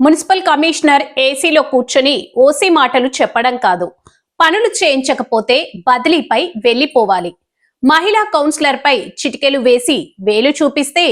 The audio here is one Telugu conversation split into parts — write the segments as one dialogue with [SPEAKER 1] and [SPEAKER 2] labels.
[SPEAKER 1] మున్సిపల్ కమిషనర్ ఏసీలో కూర్చొని ఓసీ మాటలు చెప్పడం కాదు. పనులు చేయించకపోతే బదిలీపై వెళ్ళిపోవాలి మహిళా కౌన్సిలర్ పై చిటికెలు వేసి వేలు చూపిస్తే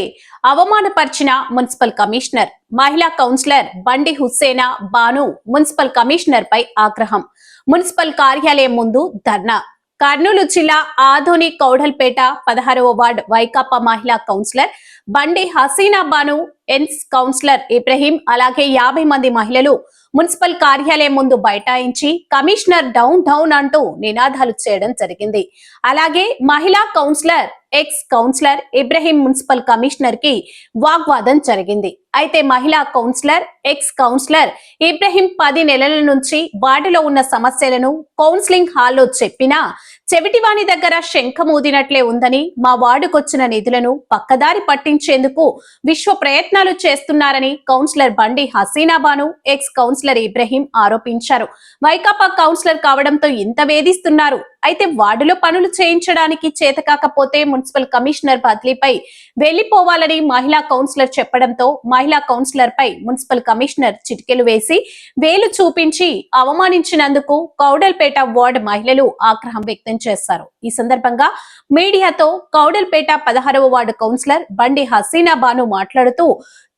[SPEAKER 1] అవమానపరిచిన మున్సిపల్ కమిషనర్ మహిళా councillor Bandi Husena Banu municipal commissioner పై ఆగ్రహం. మున్సిపల్ కార్యాలయం ముందు ధర్నా. కర్నూలు జిల్లా ఆధోని కౌడల్పేట పదహారవ వార్డ్ వైకాపా మహిళా councillor Bandi Hasina Banu ex councillor Ibrahim అలాగే యాభై మంది మహిళలు మున్సిపల్ కార్యాలయం ముందు బైఠాయించి కమిషనర్ డౌన్ డౌన్ అంటూ నినాదాలు చేయడం జరిగింది. అలాగే మహిళా councillor ex councillor Ibrahim municipal కమిషనర్కి వాగ్వాదం జరిగింది. అయితే మహిళా కౌన్సిలర్ ఎక్స్ కౌన్సిలర్ ఇబ్రహీం పది నెలల నుంచి వార్డులో ఉన్న సమస్యలను కౌన్సిలింగ్ హాల్లో చెప్పినా చెవిటివాణి దగ్గర శంఖమూదినట్లే ఉందని మా వార్డుకొచ్చిన నిధులను పక్కదారి పట్టించేందుకు విశ్వ ప్రయత్నాలు చేస్తున్నారని కౌన్సిలర్ బండి హసీనాబాను ఎక్స్ కౌన్సిలర్ ఇబ్రహీం ఆరోపించారు. వైకాపా కౌన్సిలర్ కావడంతో ఇంత వేధిస్తున్నారు. అయితే వార్డులో పనులు చేయించడానికి చేతకాకపోతే మున్సిపల్ కమిషనర్ బదిలీపై వెళ్ళిపోవాలని మహిళా కౌన్సిలర్ చెప్పడంతో మహిళా కౌన్సిలర్ పై మున్సిపల్ కమిషనర్ చిటికెలు వేసి వేలు చూపించి అవమానించినందుకు కౌడల్పేట వార్డు మహిళలు ఆగ్రహం వ్యక్తం చేశారు. ఈ సందర్భంగా మీడియాతో కౌడల్పేట పదహారవ వార్డు కౌన్సిలర్ బండి హసీనా బాను మాట్లాడుతూ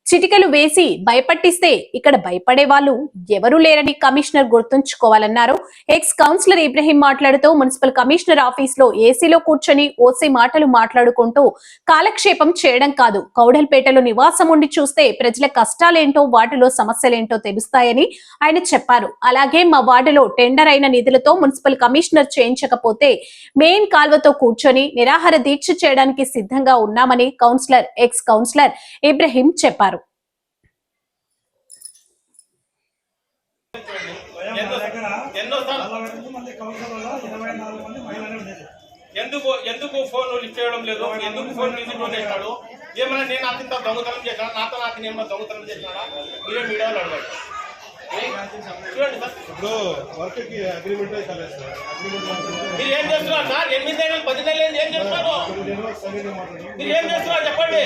[SPEAKER 1] చిటికలు వేసి భయపట్టిస్తే ఇక్కడ భయపడే వాళ్ళు ఎవరూ లేరని కమిషనర్ గుర్తుంచుకోవాలన్నారు. ఎక్స్ కౌన్సిలర్ ఇబ్రహీం మాట్లాడుతూ మున్సిపల్ కమిషనర్ ఆఫీస్లో ఏసీలో కూర్చొని ఓసీ మాటలు మాట్లాడుకుంటూ కాలక్షేపం చేయడం కాదు. కౌడల్పేటలో నివాసం ఉండి చూస్తే ప్రజల కష్టాలేంటో వాటిలో సమస్యలేంటో తెలుస్తాయని ఆయన చెప్పారు. అలాగే మా వార్డులో టెండర్ అయిన నిధులతో మున్సిపల్ కమిషనర్ చేయించకపోతే మెయిన్ కాల్వతో కూర్చొని నిరాహార దీక్ష చేయడానికి సిద్ధంగా ఉన్నామని కౌన్సిలర్ ఎక్స్ కౌన్సిలర్ ఇబ్రహీం చెప్పారు
[SPEAKER 2] ఎన్నో ఎన్నో సార్లు
[SPEAKER 3] నలభై రెండు మంది కౌన్సిలర్లలో ఇరవై నాలుగు మంది మహిళలు
[SPEAKER 2] ఎందుకు ఎందుకు ఫోన్ లిఫ్ట్ చేయడం లేదు? ఎందుకు ఫోన్ లిఫ్ట్ చేసినాడు ఏమన్నా నేను అతనితో దొంగతనం చేసినా నాతో నాకు నేను దొంగతనం చేసినాడా మీరే మీడియాలో అడగాలి చూడండి సార్
[SPEAKER 4] ఇప్పుడు వర్క్కి అగ్రిమెంట్ అయితే సార్ అగ్రిమెంట్
[SPEAKER 2] మీరు ఏం చేస్తున్నారు సార్? ఎనిమిది నెలలు పది నెలలు? ఏం చేస్తున్నారు? మీరు ఏం చేస్తున్నారు? చెప్పండి.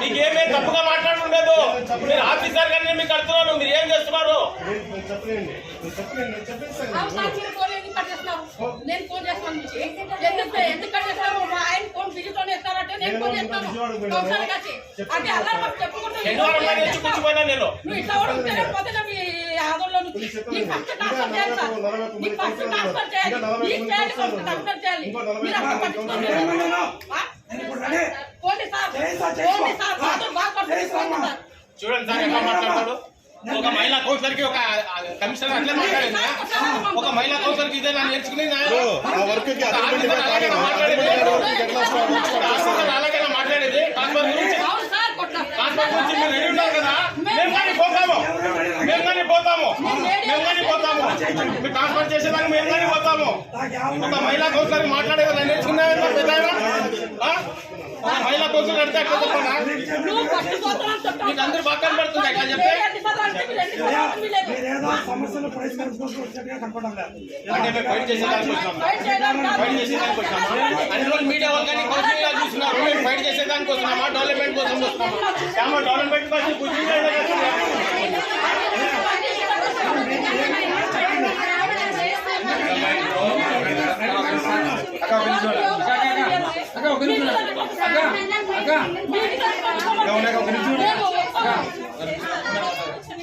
[SPEAKER 2] మీకు ఏమేం తప్పుగా మాట్లాడుండదు మీరు ఆఫీసర్ కానీ మీకు అడుగుతున్నాను మీరు ఏం చేస్తున్నారు
[SPEAKER 4] నేను
[SPEAKER 5] ఫోన్ చేస్తాను. ఎందుకు? మా ఆయన ఫోన్ బిజీతోనే ఇస్తారంటే నేను ఫోన్ చేస్తాను. అంటే అలా
[SPEAKER 2] నేను
[SPEAKER 5] నువ్వు ఇట్లా కూడా ఉంటేనే పోతేనే మీ ఆదోళన నుంచి. నీకు ఫస్ట్ ట్రాన్స్ఫర్ చేయాలి సార్. నీకు ఫస్ట్ ట్రాన్స్ఫర్ చేయాలి. నీకు చేయాలి, ఫస్ట్ ట్రాన్స్ఫర్ చేయాలి. మీరు అప్పుడు పట్టించుకోండి.
[SPEAKER 2] చూడండి సార్ ఎట్లా మాట్లాడతాడు? ఒక మహిళా కౌన్సిలర్కి ఒక కమిషనర్ అట్లే మాట్లాడింది? ఒక మహిళా కౌన్సిలర్కి ఇదే నేను నేర్చుకునేది
[SPEAKER 4] ఆ వర్క్కి
[SPEAKER 2] ఒక
[SPEAKER 4] అగ్రిమెంట్
[SPEAKER 2] ఆఫీసర్ అలాగే మాట్లాడేది. ట్రాన్స్ఫర్ గురించి. ట్రాన్స్ఫర్ గురించి మీరు రెడీ ఉన్నారు కదా? మేము కానీ పోతాము మేము కానీ పోతాము. మేము కానీ పోతాము మీరు ట్రాన్స్ఫర్ చేసేదానికి మేము కానీ పోతాము? ఒక మహిళా కౌన్సిలర్ మాట్లాడేది నేను నేర్చుకున్నాను పెద్ద మహిళా కౌన్సిలర్ అడితే
[SPEAKER 5] పోతానని చెప్తావు.
[SPEAKER 2] మీకు అందరూ
[SPEAKER 5] ఎన్నిసార్లు మీరు లేదు.
[SPEAKER 3] మీరేదో. సమస్యలు పరిష్కరించుకోవచ్చు వచ్చేట్టుగా కనపడం లేదు.
[SPEAKER 2] అంటే మేము ఫైట్ చేసేదానికి వచ్చినాము
[SPEAKER 5] ఫైట్ చేయడానికి కాదు.
[SPEAKER 2] ఫైట్ చేసేదానికి వచ్చినామా అన్ని రోజులు మీడియా వాళ్ళు కానీ మేము ఫైట్ చేసేదానికి వస్తున్నామా డెవలప్మెంట్ కోసం వస్తున్నామా డెవలప్మెంట్ కోసం కూర్చుని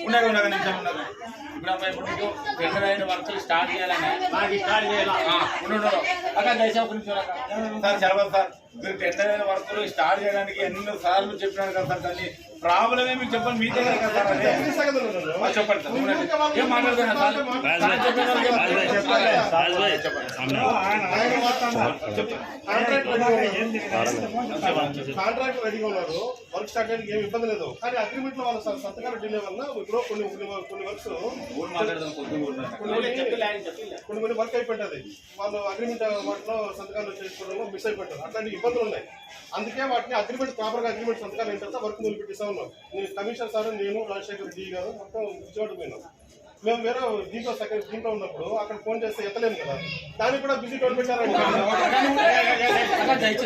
[SPEAKER 2] ఉండగా ఉండగా నిమిషం ఉండగా ఇప్పుడు అబ్బాయి ఇప్పుడు మీకు టెండర్ అయిన వర్క్లు స్టార్ట్ చేయాలని. నాకు స్టార్ట్ చేయాలి. అక్క దయచేసి ఒక నిమిషం అక్క. సార్ చదవదు సార్. మీరు టెండర్ అయిన వర్క్లు స్టార్ట్ చేయడానికి ఎన్నో సార్లు చెప్పినాను కదా సార్ కానీ ప్రాబ్లం ఏమి చెప్పండి కదా సార్ అదే ఆ, చెప్పండి సార్. ఏం సార్ సార్
[SPEAKER 4] కాంట్రాక్ట్ రెడీగా ఉన్నారు వర్క్ స్టార్ట్ చేయడానికి ఏమి ఇబ్బంది లేదు కానీ అగ్రిమెంట్లో వాళ్ళ స- సంతకాలు డిలే వల్ల ఇప్పుడు కొన్ని కొన్ని- కొన్ని వర్క్స్ కొన్ని కొన్ని వర్క్ అయిపోయింటది వాళ్ళు అగ్రిమెంట్ వాటిలో సంతకాలు చేసుకోవడంలో మిస్ అయిపోతారు అట్లాంటి ఇబ్బందులు ఉన్నాయి. అందుకే వాటిని అగ్రిమెంట్ ప్రాపర్గా అగ్రిమెంట్ సంతకాలు అయిన తర్వాత వర్క్ మొదలు పెట్టిస్తా ఉన్నాం. నేను కమిషనర్ సార్ నేను రాజశేఖర్ రెడ్డి గారు మొత్తం విజయవాడ పోయినాం మేము వేరే దీంట్లో సెకండ్ దీంట్లో ఉన్నప్పుడు అక్కడ ఫోన్ చేస్తే ఎత్తలేము కదా. దానికి కూడా బిజీ పెట్టారండి.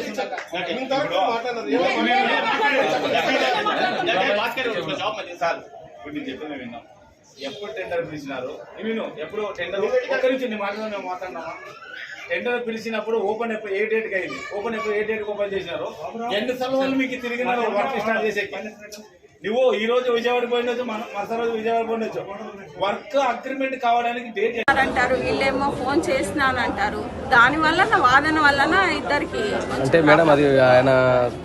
[SPEAKER 2] ఉండక.
[SPEAKER 4] ఇంతవరకు మాట్లాడారు
[SPEAKER 6] నేను ఎప్పుడు టెండర్ పిలిచినారు? ఎప్పుడు టెండర్ ఒక్క నుంచి నీ మాటలో మేము మాట్లాడినామా టెండర్ పిలిచినప్పుడు ఓపెన్ ఎప్పుడు ఏ డేట్కి అయింది? ఓపెన్ ఎప్పుడు ఏ డేట్కి ఓపెన్ చేసినారు ఎన్ని సార్లు మీకు తిరిగినారు వర్క్ స్టార్ట్ చేసే నువ్వు ఈ రోజు విజయవాడ పోయినచ్చు మన మరుసటి రోజు విజయవాడ పోయినచ్చు వర్క్ అగ్రిమెంట్ కావడానికి డేట్
[SPEAKER 7] అంటారు వీళ్ళేమో ఫోన్ చేసినాను అంటారు దాని వల్ల వాదన వలన ఇద్దరికి?
[SPEAKER 8] అంటే మేడం అది ఆయన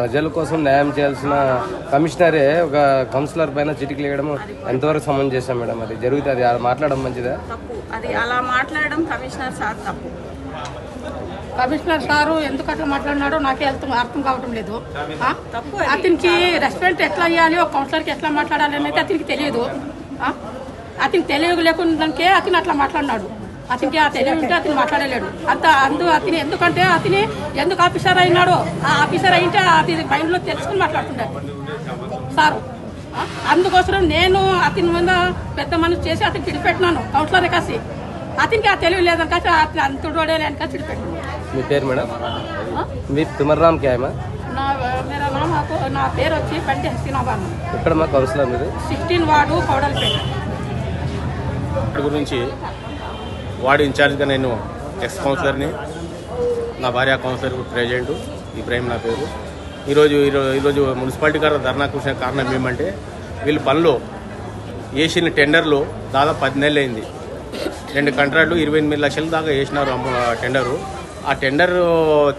[SPEAKER 8] ప్రజల కోసం న్యాయం చేయాల్సిన కమిషనరే ఒక కౌన్సిలర్ పైన చిటికి వేయడం ఎంతవరకు సమం చేశాం మేడం? అది జరుగుతుంది అది మాట్లాడడం మంచిదా?
[SPEAKER 7] తప్పు. అది అలా మాట్లాడడం కమిషనర్ సార్ తప్పు.
[SPEAKER 5] కమిషనర్ సారు ఎందుకు అట్లా మాట్లాడినాడో నాకే అర్థం కావటం లేదు. అతనికి రెస్పెక్ట్ ఎట్లా ఇవ్వాలి ఒక కౌన్సిలర్కి ఎట్లా మాట్లాడాలి అనేది అతనికి తెలియదు? అతనికి తెలియదు లేకుండాకే అతను అట్లా మాట్లాడినాడు. అతనికి ఆ తెలివి ఉంటే అతను మాట్లాడలేడు. అంత అందు అతని ఎందుకంటే అతని ఎందుకు ఆఫీసర్ అయినాడో ఆ ఆఫీసర్ అయితే అతని మైండ్లో తెలుసుకుని మాట్లాడుతుంటాడు సారు? అందుకోసం నేను అతని మీద పెద్ద మనసు చేసి అతనికి విడిపెట్టినాను కౌన్సిలర్ కాసి. అతనికి ఆ తెలివి లేదని కాసి అతను లేని విడిపెట్టినాను
[SPEAKER 8] మీ పేరు మేడం? మీ తుమర్ నామ్ క్యా
[SPEAKER 5] నా మేరా నామ నా పేరు వచ్చి హసీనాబాను
[SPEAKER 8] ఎక్కడ మా కౌన్సిలర్ మీరు
[SPEAKER 5] సిక్స్టీన్ వార్డు కౌడల్పేట.
[SPEAKER 2] వాటి గురించి వార్డు ఇన్ఛార్జ్గా నేను ఎక్స్ కౌన్సిలర్ని నా భార్య కౌన్సిలర్ ప్రెసిడెంట్ ఇబ్రాహిం నా పేరు. ఈరోజు ఈరో- ఈరోజు మున్సిపాలిటీ గారు ధర్నా కూర్చునే కారణం ఏమంటే వీళ్ళ పనులు వేసిన టెండర్లు దాదాపు పది నెలలు అయింది. రెండు కాంట్రాక్టులు ఇరవై ఎనిమిది లక్షల దాకా వేసినారు అమ్మ- టెండరు ఆ టెండర్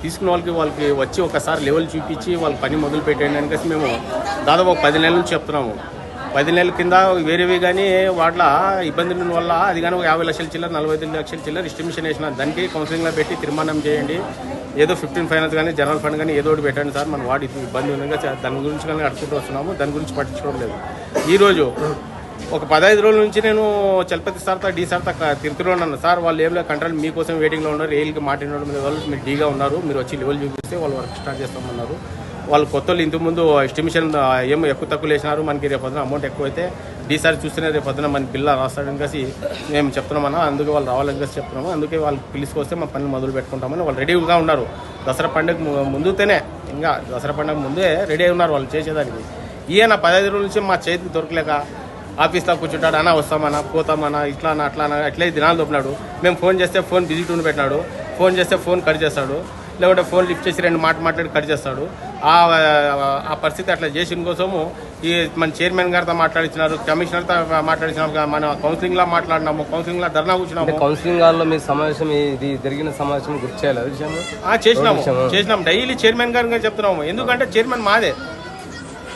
[SPEAKER 2] తీసుకున్న వాళ్ళకి వాళ్ళకి వచ్చి ఒకసారి లెవెల్ చూపించి వాళ్ళు పని మొదలు పెట్టండి అనేసి మేము దాదాపు ఒక పది నెలల నుంచి చెప్తున్నాము. పది నెలల కింద వేరేవి కానీ వాటిలో ఇబ్బందుల వల్ల అది కానీ ఒక యాభై లక్షల చిల్లర నలభై ఐదు లక్షల చిల్లర ఎస్టిమేషన్ వేసిన దానికి కౌన్సిలింగ్లో పెట్టి తీర్మానం చేయండి. ఏదో ఫిఫ్టీన్ ఫైనాన్స్ కానీ జనరల్ ఫండ్ కానీ ఏదో ఒకటి పెట్టండి సార్. మన వాడి ఇబ్బంది ఉంది దాని గురించి కానీ అడుగుతూ వస్తున్నాము. దాని గురించి పట్టించుకోవడం లేదు. ఈరోజు ఒక పదహైదు రోజుల నుంచి నేను చలపతి సార్తో డీ సార్తో తిరుగుతూ ఉన్నాను. సార్ వాళ్ళు ఏం లేదు కంట్రోల్ మీకోసం వెయిటింగ్లో ఉన్నారు. ఏళ్ళకి మాట్లాడిన మీద వాళ్ళు మీరు డీగా ఉన్నారు. మీరు వచ్చి లెవెల్ చూపిస్తే వాళ్ళు వర్క్ స్టార్ట్ చేస్తామన్నారు. వాళ్ళు కొత్త వాళ్ళు ఇంతకుముందు ఎస్టిమేషన్ ఏం ఎక్కువ తక్కువ వేసినారు మనకి రేపు పొద్దున అమౌంట్ ఎక్కువ అయితే డీసారి చూస్తేనే రేపు పొద్దున మన బిల్ల రాస్తాడని కలిసి మేము చెప్తున్నామన్నా. అందుకే వాళ్ళు రావాలని కలిసి చెప్తున్నాము. అందుకే వాళ్ళు పిలుచుకొస్తే మా పనులు మొదలు పెట్టుకుంటామని వాళ్ళు రెడీగా ఉన్నారు. దసరా పండుగ ముందుతేనే ముందుతోనే ఇంకా దసరా పండుగ ముందే రెడీ అయి ఉన్నారు వాళ్ళు చేసేదానికి. ఈయన పదహైదు రోజుల నుంచి మా చేతికి దొరకలేక ఆఫీస్లో కూర్చుంటాడు అన్న వస్తామన్నా పోతామన్నా ఇట్లా అన్న అట్లా అన్న అట్లే దినాలు దొప్పినాడు మేము ఫోన్ చేస్తే ఫోన్ బిజీ టూన్ పెట్టినాడు ఫోన్ చేస్తే ఫోన్ కట్ చేస్తాడు లేకుంటే ఫోన్ లిఫ్ట్ చేసి రెండు మాట మాట్లాడి కట్ చేస్తాడు. ఆ ఆ పరిస్థితి అట్లా చేసిన కోసము ఈ మన చైర్మన్ గారితో మాట్లాడించినారు కమిషనర్తో మాట్లాడించినారు మన కౌన్సిలింగ్లో మాట్లాడినాము కౌన్సిలింగ్లో ధర్నా కూర్చున్నాము.
[SPEAKER 8] కౌన్సిలింగ్ హాల్లో మీ సమావేశం ఇది జరిగిన సమావేశం గుర్తు చేయాలి
[SPEAKER 2] చేసినాము
[SPEAKER 8] విషయమా?
[SPEAKER 2] చేసినాం డైలీ చైర్మన్ గారికి చెప్తున్నాము ఎందుకంటే చైర్మన్ మాదే.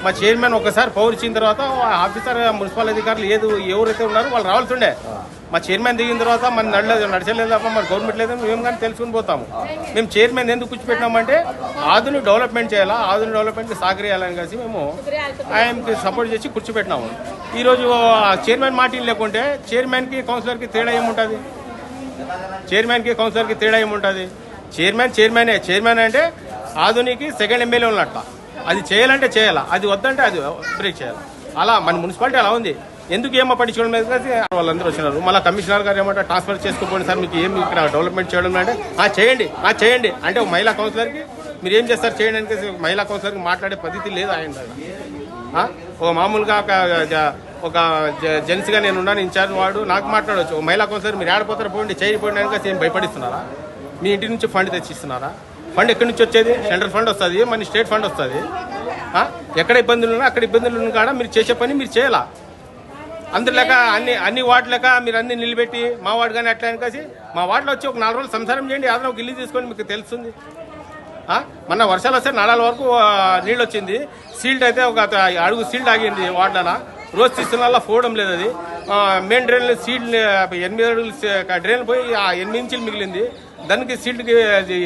[SPEAKER 2] మా చైర్మన్ ఒకసారి పవర్ ఇచ్చిన తర్వాత ఆఫీసర్ మున్సిపల్ అధికారులు ఏది ఎవరైతే ఉన్నారో వాళ్ళు రావాల్సిండే. మా చైర్మన్ దిగిన తర్వాత మన నడలేదు నడిచలేదు తప్ప మన గవర్నమెంట్ లేదు మేము కానీ తెలుసుకుని పోతాము. మేము చైర్మన్ ఎందుకు కూర్చోపెట్టినామంటే ఆధునిక డెవలప్మెంట్ చేయాలా ఆధునిక డెవలప్మెంట్కి సహకరియాలని కలిసి మేము ఆయనకి సపోర్ట్ చేసి కూర్చోపెట్టినాము ఈరోజు చైర్మన్ మాట లేకుంటే చైర్మన్కి కౌన్సిలర్కి తేడా ఏముంటుంది? చైర్మన్కి కౌన్సిలర్కి తేడా ఏముంటుంది? చైర్మన్ చైర్మనే చైర్మన్ అంటే ఆధునికి సెకండ్ ఎమ్మెల్యే ఉన్నట్ట. అది చేయాలంటే చేయాలా? అది వద్దంటే అది బ్రేక్ చేయాలి? అలా మన మున్సిపాలిటీ అలా ఉంది. ఎందుకు ఏమో పట్టించుకోవడం లేదు వాళ్ళందరూ వచ్చినారు. మళ్ళీ కమిషనర్ గారు ఏమంటే ట్రాన్స్ఫర్ చేసుకోపోయింది సార్ మీకు ఏం ఇక్కడ డెవలప్మెంట్ చేయడం అంటే ఆ చేయండి ఆ చేయండి. అంటే ఒక మహిళా కౌన్సిలర్కి మీరు ఏం చేస్తారు చేయండి అని మహిళా కౌన్సిలర్కి మాట్లాడే పద్ధతి లేదు ఆయన దగ్గర. ఒక మామూలుగా ఒక జ- ఒక జెంట్స్గా నేను ఉన్నాను ఇన్ఛార్జ్ వాడు నాకు మాట్లాడవచ్చు ఒక మహిళా కౌన్సిలర్ మీరు ఆడిపోతారు పోండి చేయకపోండి అని ఏం భయపడిస్తున్నారా? మీ ఇంటి నుంచి ఫండ్ తెచ్చిస్తున్నారా? ఫండ్ ఎక్కడి నుంచి వచ్చేది? సెంట్రల్ ఫండ్ వస్తుంది మన స్టేట్ ఫండ్ వస్తుంది. ఎక్కడ ఇబ్బందులు ఉన్నా అక్కడ ఇబ్బందులు ఉన్న కాడ మీరు చేసే పని మీరు చేయాలా. అందరు అన్ని అన్ని వార్డు లెక్క మీరు అన్ని నిలబెట్టి మా వార్డు కానీ అట్లా అని కాసి మా వార్డులో వచ్చి ఒక నాలుగు రోజులు సంసారం చేయండి ఏదైనా ఒక ఇల్లు తీసుకొని మీకు తెలుస్తుంది. మొన్న వర్షాలు వస్తే నాడాల వరకు నీళ్ళు వచ్చింది. సీల్డ్ అయితే ఒక అడుగు సీల్డ్ ఆగింది వాడన రోజు తీస్తున్న పోవడం లేదు అది. మెయిన్ డ్రైన్ సీల్డ్ ఎనిమిది అడుగులు డ్రైన్ పోయి ఆ ఎనిమిది ఇంచులు మిగిలింది. దానికి సీల్డ్కి అది